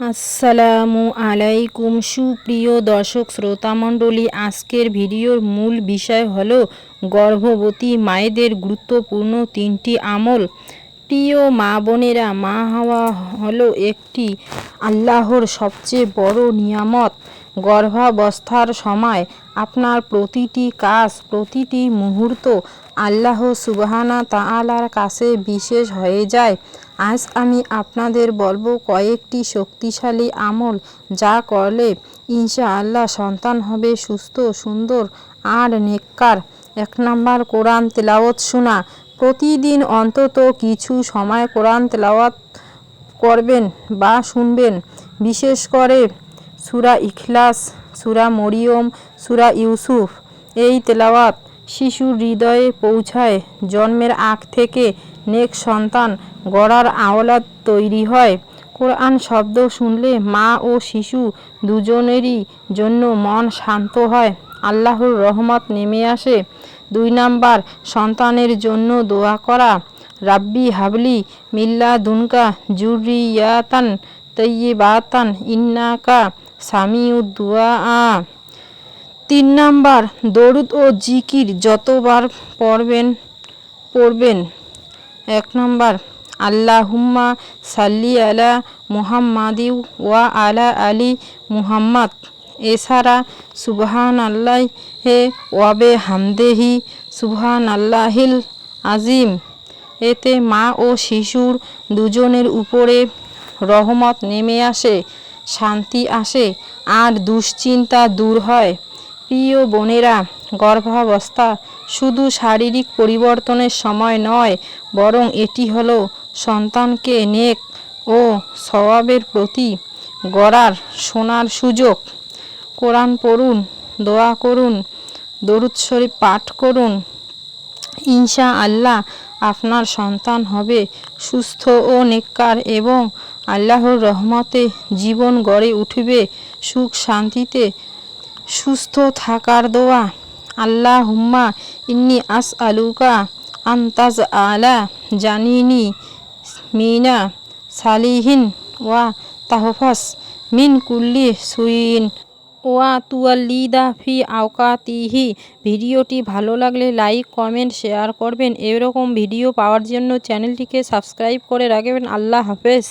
আসসালামু আলাইকুম, সুপ্রিয় দর্শক শ্রোতামণ্ডলী আজকের ভিডিওর মূল বিষয় হল গর্ভবতী মায়েদের গুরুত্বপূর্ণ তিনটি আমল। প্রিয় মা বোনেরা, মা হওয়া হলো একটি আল্লাহর সবচেয়ে বড় নিয়ামত। গর্ভাবস্থার সময় আপনার প্রতিটি কাজ, প্রতিটি মুহূর্ত আল্লাহ সুবহানা তাআলার কাছে বিশেষ হয়ে যায়। আজ আমি আপনাদের বলব কয়েকটি শক্তিশালী আমল যা করলে ইনশাআল্লাহ সন্তান হবে সুস্থ, সুন্দর আর নেককার। এক নম্বর, কোরআন তেলাওয়াত শোনা। প্রতিদিন অন্তত কিছু সময় কোরআন তেলাওয়াত করবেন বা শুনবেন। বিশেষ করে সুরা ইখলাস, সুরা মরিয়ম, সুরা ইউসুফ, এই তেলাওয়াত শিশুর হৃদয়ে পৌঁছায়। জন্মের আগ থেকে নেক সন্তান গড়ার আওলাদ তৈরি হয়। কোরআন শব্দ শুনলে মা ও শিশু দুজনেরই জন্য মন শান্ত হয়। আল্লাহর রহমত নেমে আসে। দুই নাম্বার, সন্তানের জন্য দোয়া করা। রাব্বি হাবলি মিল্লা দুনকা জুরিয়াতান তৈবাতান ইন্নাকা সামিউদ্দুয়া তিন নাম্বার, দরুদ ও জিকির যতবার পড়বেন পড়বেন। এক নাম্বার, আল্লাহুম্মা সাল্লি আলা মুহাম্মাদি ওয়া আলা আলী মুহাম্মদ। এছাড়া সুবহান আল্লাহ হে ওয়াবে হামদেহি সুবহান আল্লাহিল আজিম। এতে মা ও শিশুর দুজনের উপরে রহমত নেমে আসে। শান্তি আসে আর দুশ্চিন্তা দূর হয়। প্রিয় বোনেরা, গর্ভাবস্থা শুধু শারীরিক পরিবর্তনের সময় নয়, বরং এটি হলো সন্তানকে নেক ও সওয়াবের প্রতি গড়ার শোনার সুযোগ। কোরআন পড়ুন, দোয়া করুন, দরুদ শরীফ পাঠ করুন। ইনশা আল্লাহ আপনার সন্তান হবে সুস্থ ও নেককার এবং আল্লাহর রহমতে জীবন গড়ে উঠবে, সুখ শান্তিতে সুস্থ থাকার দোয়া। আল্লাহ হুম্মা ইন্নি আস আলুকা আন্তাজ আলা জানিনি মিনা সালিহিন ওয়া তাহফাস মিন কুল্লি সুইন। ওয়া তুয়াল্লিদা ফি আওকাতিহি, ভিডিওটি ভালো লাগলে লাইক, কমেন্ট, শেয়ার করবেন। এরকম ভিডিও পাওয়ার জন্য চ্যানেলটিকে সাবস্ক্রাইব করে রাখবেন। আল্লাহ হাফেজ।